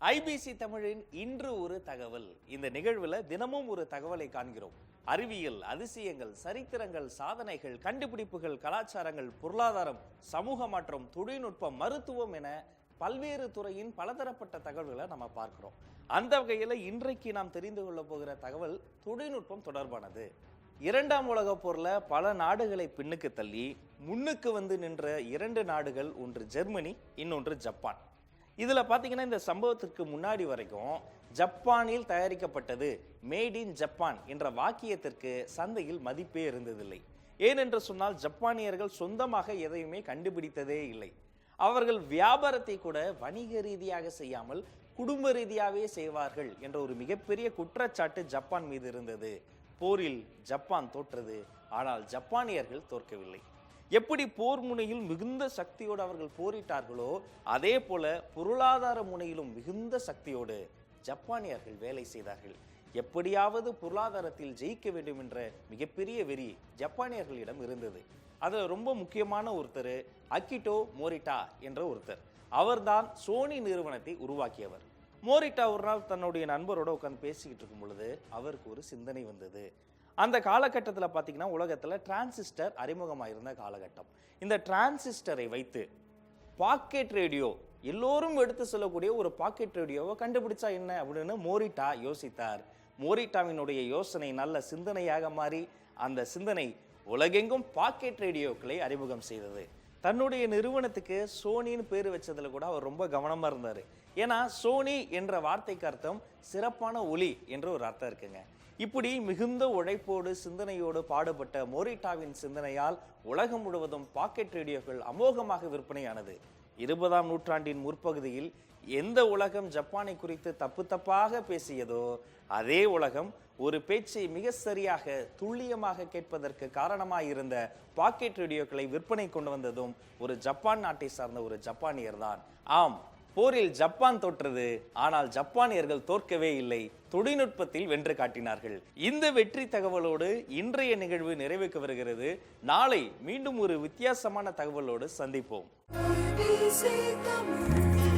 IBC தமிழின் இன்று ஒரு தகவல். இந்த நிகழ்வுல தினமும் ஒரு தகவலை காண்கிறோம். அறிவியல் அதிசயங்கள் சரித்திரங்கள் சாதனைகள் கண்டுபிடிப்புகள் கலாச்சாரங்கள் பொருளாதாரம் சமூக மாற்றம் தொழில்நுட்பம் மருத்துவம் என பல்வேறு துறையின் பலதரப்பட்ட தகவல்களை நம்ம பார்க்கிறோம். அந்த வகையில் இன்றைக்கு நாம் தெரிந்து கொள்ள போகிற தகவல் தொழில்நுட்பம் தொடர்பானது. இரண்டாம் உலகப் போர்ல பல நாடுகளை பின்னுக்கு தள்ளி முன்னுக்கு வந்து நின்ற இரண்டு நாடுகள் ஒன்று ஜெர்மனி இன்னொன்று ஜப்பான். இதுல பாத்தீங்கன்னா இந்த சம்பவத்திற்கு முன்னாடி வரைக்கும் ஜப்பானில் தயாரிக்கப்பட்டது மேட் இன் ஜப்பான் என்ற வாக்கியத்திற்கு சந்தையில் மதிப்பே இருந்ததில்லை. ஏனென்று சொன்னால் ஜப்பானியர்கள் சொந்தமாக எதையுமே கண்டுபிடித்ததே இல்லை. அவர்கள் வியாபாரத்தை கூட வணிக ரீதியாக செய்யாமல் குடும்ப ரீதியாகவே செய்வார்கள் என்ற ஒரு மிகப்பெரிய குற்றச்சாட்டு ஜப்பான் மீது இருந்தது. போரில் ஜப்பான் தோற்றது. ஆனால் ஜப்பானியர்கள் தோற்கவில்லை. எப்படி போர் முனையில் மிகுந்த சக்தியோடு அவர்கள் போரிட்டார்களோ அதே போல பொருளாதார முனையிலும் மிகுந்த சக்தியோடு ஜப்பானியர்கள் வேலை செய்தார்கள். எப்படியாவது பொருளாதாரத்தில் ஜெயிக்க வேண்டும் என்ற மிகப்பெரிய வெறி ஜப்பானியர்களிடம் இருந்தது. அதில் ரொம்ப முக்கியமான ஒருத்தர் அக்கிட்டோ மோரிட்டா என்ற ஒருத்தர். அவர்தான் சோனி நிறுவனத்தை உருவாக்கியவர். மோரிட்டா ஒரு நாள் தன்னுடைய நண்பரோட உட்காந்து பேசிக்கிட்டு இருக்கும் பொழுது அவருக்கு ஒரு சிந்தனை வந்தது. அந்த காலகட்டத்தில் பார்த்தீங்கன்னா உலகத்தில் டிரான்சிஸ்டர் அறிமுகமாயிருந்த காலகட்டம். இந்த டிரான்சிஸ்டரை வைத்து பாக்கெட் ரேடியோ எல்லோரும் எடுத்து செல்லக்கூடிய ஒரு பாக்கெட் ரேடியோவை கண்டுபிடிச்சா என்ன அப்படின்னு மோரிட்டா யோசித்தார். மோரிட்டாவினுடைய யோசனை நல்ல சிந்தனையாக மாறி அந்த சிந்தனை உலகெங்கும் பாக்கெட் ரேடியோக்களை அறிமுகம் செய்தது. தன்னுடைய நிறுவனத்துக்கு சோனின்னு பேர் வச்சதில் கூட அவர் ரொம்ப கவனமாக இருந்தார். ஏன்னா சோனி என்ற வார்த்தைக்கு அர்த்தம் சிறப்பான ஒலி என்ற ஒரு அர்த்தம் இருக்குங்க. இப்படி மிகுந்த உழைப்போடு சிந்தனையோடு பாடுபட்ட மோரிட்டாவின் சிந்தனையால் உலகம் முழுவதும் பாக்கெட் ரேடியோக்கள் அமோகமாக விற்பனையானது. இருபதாம் நூற்றாண்டின் முற்பகுதியில் எந்த உலகம் ஜப்பானை குறித்து தப்பு தப்பாக பேசியதோ அதே உலகம் ஒரு பேச்சை மிக சரியாக துல்லியமாக கேட்பதற்கு காரணமாயிருந்த பாக்கெட் ரேடியோக்களை விற்பனை கொண்டு வந்ததும் ஒரு ஜப்பான் நாட்டை சார்ந்த ஒரு ஜப்பானியர் தான் ஆம் போரில் ஜப்பான் தோற்றது ஆனால் ஜப்பானியர்கள் தோற்கவே இல்லை தொழில்நுட்பத்தில் வென்று காட்டினார்கள். இந்த வெற்றி தகவலோடு இன்றைய நிகழ்வு நிறைவுக்கு வருகிறது. நாளை மீண்டும் ஒரு வித்தியாசமான தகவலோடு சந்திப்போம். easy come